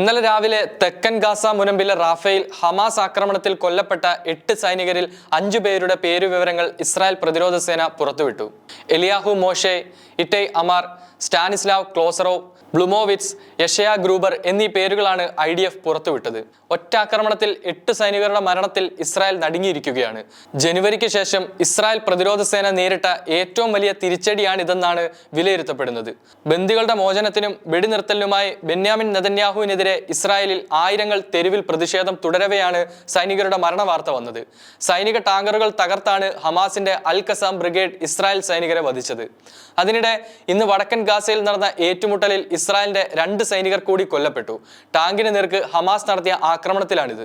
ഇന്നലെ രാവിലെ തെക്കൻ ഗാസ മുനമ്പിലെ റാഫേൽ ഹമാസ് ആക്രമണത്തിൽ കൊല്ലപ്പെട്ട എട്ട് സൈനികരിൽ അഞ്ചു പേരുടെ പേരുവിവരങ്ങൾ ഇസ്രായേൽ പ്രതിരോധ സേന പുറത്തുവിട്ടു. എലിയാഹു മോഷെ ഇറ്റൈ അമാർ സ്റ്റാനിസ്ലാവ് ക്ലോസറോ ബ്ലുമോവിറ്റ്സ് യഷയ ഗ്രൂബർ എന്നീ പേരുകളാണ് ഐ ഡി എഫ് പുറത്തുവിട്ടത്. ഒറ്റ ആക്രമണത്തിൽ എട്ട് സൈനികരുടെ മരണത്തിൽ ഇസ്രായേൽ നടുങ്ങിയിരിക്കുകയാണ്. ജനുവരിക്ക് ശേഷം ഇസ്രായേൽ പ്രതിരോധ സേന നേരിട്ട ഏറ്റവും വലിയ തിരിച്ചടിയാണിതെന്നാണ് വിലയിരുത്തപ്പെടുന്നത്. ബന്ദികളുടെ മോചനത്തിനും വെടിനിർത്തലിനുമായി ബെന്യാമിൻ നെതന്യാഹുവിനെതിരെ ഇസ്രായേലിൽ ആയിരങ്ങൾ തെരുവിൽ പ്രതിഷേധം തുടരവെയാണ് സൈനികരുടെ മരണ വാർത്ത വന്നത്. സൈനിക ടാങ്കറുകൾ തകർത്താണ് ഹമാസിന്റെ അൽ കസാം ബ്രിഗേഡ് ഇസ്രായേൽ സൈനികരെ വധിച്ചത്. അതിനിടെ ഇന്ന് വടക്കൻ ഗാസയിൽ നടന്ന ഏറ്റുമുട്ടലിൽ ഇസ്രായേലിന്റെ രണ്ട് സൈനികർ കൂടി കൊല്ലപ്പെട്ടു. ടാങ്കിന് നേർക്ക് ഹമാസ് നടത്തിയ ആക്രമണത്തിലാണിത്.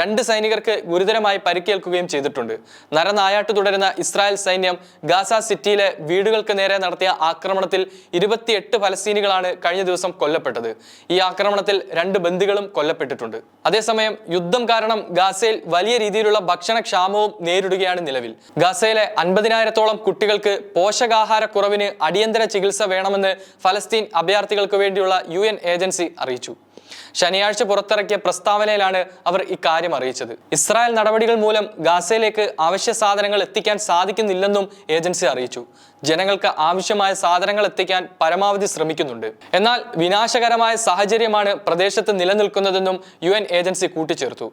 രണ്ട് സൈനികർക്ക് ഗുരുതരമായി പരിക്കേൽക്കുകയും ചെയ്തിട്ടുണ്ട്. നരനായാട്ട് തുടരുന്ന ഇസ്രായേൽ സൈന്യം ഗാസ സിറ്റിയിലെ വീടുകൾക്ക് നേരെ നടത്തിയ ആക്രമണത്തിൽ ഇരുപത്തിയെട്ട് ഫലസ്തീനികളാണ് കഴിഞ്ഞ ദിവസം കൊല്ലപ്പെട്ടത്. ഈ ആക്രമണത്തിൽ രണ്ട് ബന്ദികളും കൊല്ലപ്പെട്ടിട്ടുണ്ട്. അതേസമയം യുദ്ധം കാരണം ഗാസയിൽ വലിയ രീതിയിലുള്ള ഭക്ഷണക്ഷാമവും നേരിടുകയാണ് നിലവിൽ. ഗാസയിലെ അൻപതിനായിരത്തോളം കുട്ടികൾക്ക് പോഷകാഹാരക്കുറവിന് അടിയന്തര ചികിത്സ വേണമെന്ന് ഫലസ്തീൻ അഭയാർത്ഥികൾക്ക് വേണ്ടിയുള്ള യു ഏജൻസി അറിയിച്ചു. ശനിയാഴ്ച പുറത്തിറക്കിയ പ്രസ്താവനയിലാണ് അവർ ഇക്കാര്യം അറിയിച്ചത്. ഇസ്രായേൽ നടപടികൾ മൂലം ഗാസയിലേക്ക് അവശ്യ സാധനങ്ങൾ എത്തിക്കാൻ സാധിക്കുന്നില്ലെന്നും ഏജൻസി അറിയിച്ചു. ജനങ്ങൾക്ക് ആവശ്യമായ സാധനങ്ങൾ എത്തിക്കാൻ പരമാവധി ശ്രമിക്കുന്നുണ്ട്. എന്നാൽ വിനാശകരമായ സാഹചര്യമാണ് പ്രദേശത്ത് നിലനിൽക്കുന്നതെന്നും യു എൻ ഏജൻസി കൂട്ടിച്ചേർത്തു.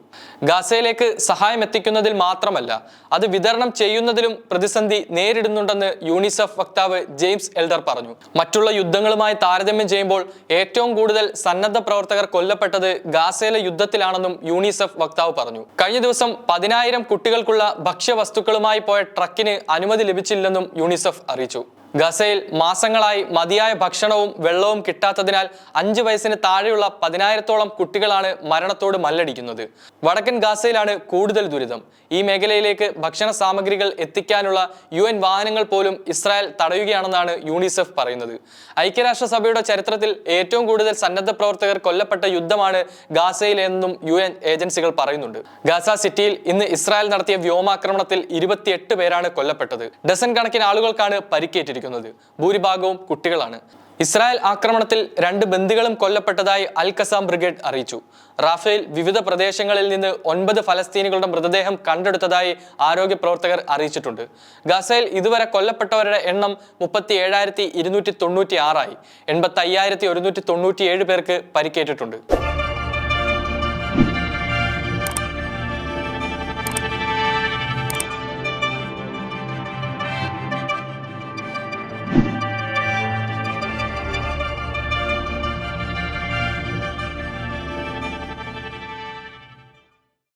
ഗാസയിലേക്ക് സഹായം എത്തിക്കുന്നതിൽ മാത്രമല്ല അത് വിതരണം ചെയ്യുന്നതിലും പ്രതിസന്ധി നേരിടുന്നുണ്ടെന്ന് യൂണിസെഫ് വക്താവ് ജെയിംസ് എൽഡർ പറഞ്ഞു. മറ്റുള്ള യുദ്ധങ്ങളുമായി താരതമ്യം ചെയ്യുമ്പോൾ ഏറ്റവും കൂടുതൽ സന്നദ്ധ പ്രവർത്തകർ കൊല്ലപ്പെട്ടത് ഗാസയിലെ യുദ്ധത്തിലാണെന്നും യൂണിസെഫ് വക്താവ് പറഞ്ഞു. കഴിഞ്ഞ ദിവസം പതിനായിരം കുട്ടികൾക്കുള്ള ഭക്ഷ്യവസ്തുക്കളുമായി പോയ ട്രക്കിന് അനുമതി ലഭിച്ചില്ലെന്നും യൂണിസെഫ് അറിയിച്ചു. 比较。ഗസയിൽ മാസങ്ങളായി മതിയായ ഭക്ഷണവും വെള്ളവും കിട്ടാത്തതിനാൽ അഞ്ച് വയസ്സിന് താഴെയുള്ള പതിനായിരത്തോളം കുട്ടികളാണ് മരണത്തോട് മല്ലടിക്കുന്നത്. വടക്കൻ ഗാസയിലാണ് കൂടുതൽ ദുരിതം. ഈ മേഖലയിലേക്ക് ഭക്ഷണ സാമഗ്രികൾ എത്തിക്കാനുള്ള യു എൻ വാഹനങ്ങൾ പോലും ഇസ്രായേൽ തടയുകയാണെന്നാണ് യൂണിസെഫ് പറയുന്നത്. ഐക്യരാഷ്ട്രസഭയുടെ ചരിത്രത്തിൽ ഏറ്റവും കൂടുതൽ സന്നദ്ധ പ്രവർത്തകർ കൊല്ലപ്പെട്ട യുദ്ധമാണ് ഗാസയിലെന്നും യു എൻ ഏജൻസികൾ പറയുന്നുണ്ട്. ഗാസ സിറ്റിയിൽ ഇന്ന് ഇസ്രായേൽ നടത്തിയ വ്യോമാക്രമണത്തിൽ ഇരുപത്തിയെട്ട് പേരാണ് കൊല്ലപ്പെട്ടത്. ഡസൻ കണക്കിന് ആളുകൾക്കാണ് പരിക്കേറ്റിരിക്കുന്നത്. ഭൂരിഭാഗവും കുട്ടികളാണ്. ഇസ്രായേൽ ആക്രമണത്തിൽ രണ്ട് ബന്ദികളും കൊല്ലപ്പെട്ടതായി അൽ കസാം ബ്രിഗേഡ് അറിയിച്ചു. റാഫേൽ വിവിധ പ്രദേശങ്ങളിൽ നിന്ന് ഒൻപത് ഫലസ്തീനികളുടെ മൃതദേഹം കണ്ടെടുത്തതായി ആരോഗ്യ പ്രവർത്തകർ അറിയിച്ചിട്ടുണ്ട്. ഗസയിൽ ഇതുവരെ കൊല്ലപ്പെട്ടവരുടെ എണ്ണം മുപ്പത്തി ഏഴായിരത്തി ഇരുന്നൂറ്റി തൊണ്ണൂറ്റി ആറായി എൺപത്തി അയ്യായിരത്തി ഒരുന്നൂറ്റി തൊണ്ണൂറ്റി ഏഴ് പേർക്ക് പരിക്കേറ്റിട്ടുണ്ട്.